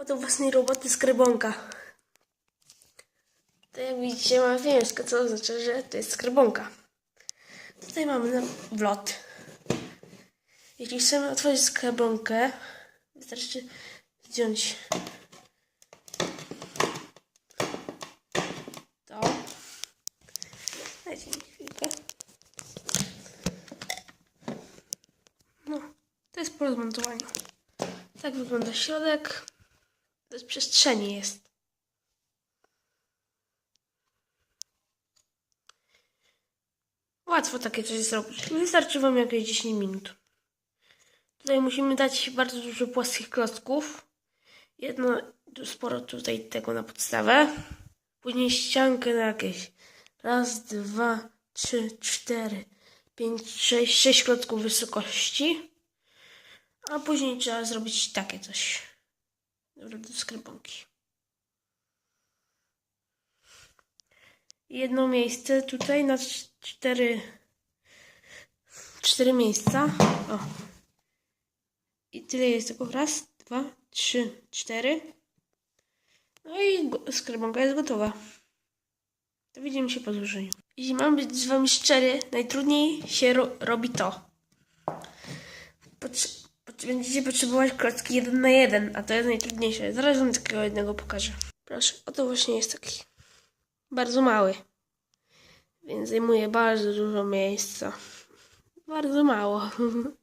Oto własnej roboty skarbonka. To jak widzicie ma więźka, co oznacza, że to jest skarbonka. Tutaj mamy wlot. Jeśli chcemy otworzyć skarbonkę, wystarczy zdjąć to. Dajcie mi chwilkę. No, to jest po rozmontowaniu. Tak wygląda środek. Bez przestrzeni jest. Łatwo takie coś zrobić. Wystarczy Wam jakieś 10 minut. Tutaj musimy dać bardzo dużo płaskich klocków. Jedno, sporo tutaj tego na podstawę. Później ściankę na jakieś raz, dwa, trzy, cztery, pięć, sześć, sześć klocków wysokości. A później trzeba zrobić takie coś. Dobra, do skryponki. Jedno miejsce tutaj na cz- cztery cztery miejsca. O. I tyle jest tylko raz, dwa, trzy, cztery. No i skarbonka jest gotowa. To widzimy się po złożeniu. Jeśli mam być z wami szczery, najtrudniej się ro robi to. Potrze- pot- będziecie potrzebować klocki jeden na jeden, a to jest najtrudniejsze. Zaraz wam takiego jednego pokażę. Proszę, oto właśnie jest taki. Bardzo mały. Więc zajmuje bardzo dużo miejsca. Bardzo mało.